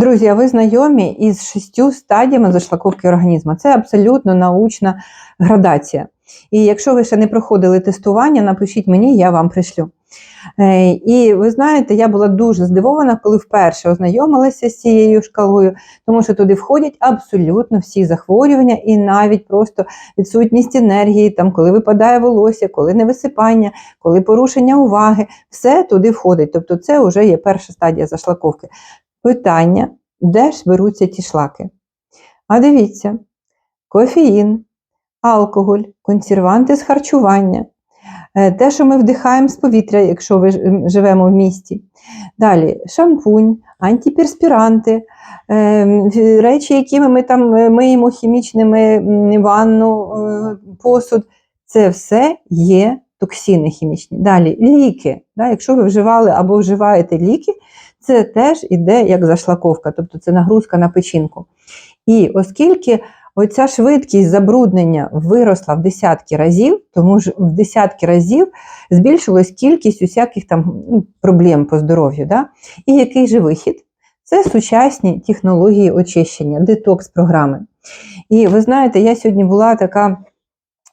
Друзі, а ви знайомі із шістю стадіями зашлаковки організму. Це абсолютно научна градація. І якщо ви ще не проходили тестування, напишіть мені, я вам пришлю. Е, І ви знаєте, я була дуже здивована, коли вперше ознайомилася з цією шкалою, тому що туди входять абсолютно всі захворювання, і навіть просто відсутність енергії, там, коли випадає волосся, коли невисипання, коли порушення уваги, все туди входить. Тобто, це вже є перша стадія зашлаковки. Питання, де ж беруться ті шлаки? А дивіться, кофеїн, алкоголь, консерванти з харчування, е, те, що ми вдихаємо з повітря, якщо ви живемо в місті. Далі шампунь, антиперспіранти, е, речі, якими ми там е, миємо хімічними ванну, посуд, це все є токсини хімічні. Далі ліки. Да, якщо ви вживали або вживаєте ліки, це теж іде як зашлаковка, тобто це нагрузка на печінку. І оскільки оця швидкість забруднення виросла в десятки разів, тому ж в десятки разів збільшилась кількість усяких там ну, проблем по здоров'ю. Да? І який же вихід? Це сучасні технології очищення, детокс-програми. І ви знаєте, я сьогодні була така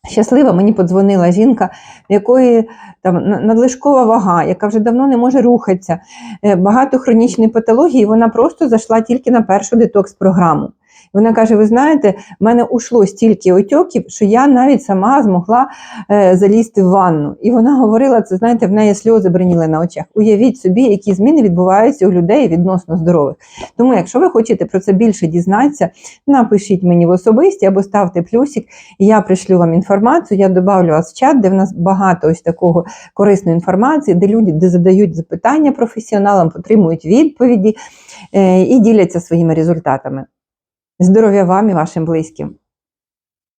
щаслива, мені подзвонила жінка, в якої там надлишкова вага, яка вже давно не може рухатися, е, багато хронічної патології, вона просто зайшла тільки на першу детокс-програму. Вона каже: ви знаєте, в мене ушло стільки отьоків, що я навіть сама змогла е, залізти в ванну. І вона говорила, це знаєте, в неї сльози бриніли на очах. Уявіть собі, які зміни відбуваються у людей відносно здорових. Тому, якщо ви хочете про це більше дізнатися, напишіть мені в особисті або ставте плюсик, і я пришлю вам інформацію. Я добавлю вас в чат, де в нас багато ось такого корисної інформації, де люди де задають запитання професіоналам, отримують відповіді е, і діляться своїми результатами. Здоров'я вам і вашим близьким!